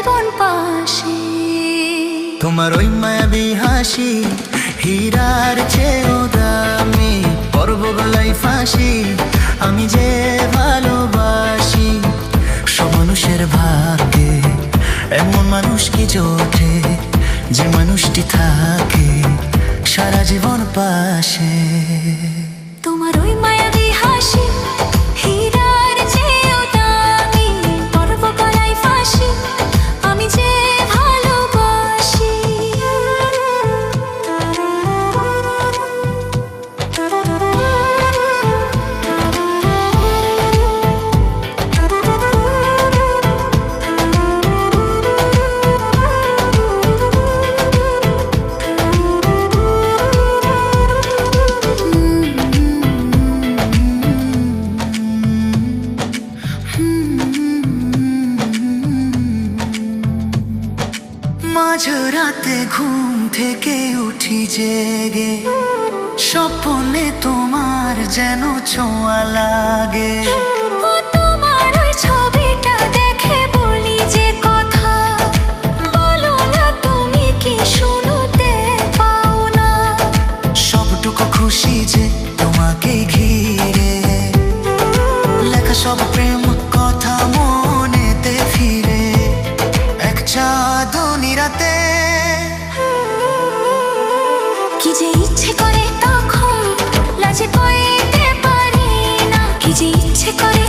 জীবন পাশে। তোমার ওই মায়াবি হাসি, হীরার চেয়েও দামি পর্ব গলায় ফাঁসি, আমি যে ভালোবাসি। সব মানুষের ভাগ্যে, এমন মানুষ কি চোখে যে মানুষটি থাকে সারা জীবন পাশে। মাঝরাতে ঘুম থেকে উঠি জেগে। স্বপ্নে তোমার যেন ছোঁয়া লাগে। তোমার ছবিটা দেখে বলি যে কথা। বলো না তুমি কি শুনতে পাও সবটুকু খুশি যে তোমাকে ঘিরে। লেখা সব প্রেম কি যে ইচ্ছে করে তখন লাজে কইতে পারি না। কি যে ইচ্ছে করে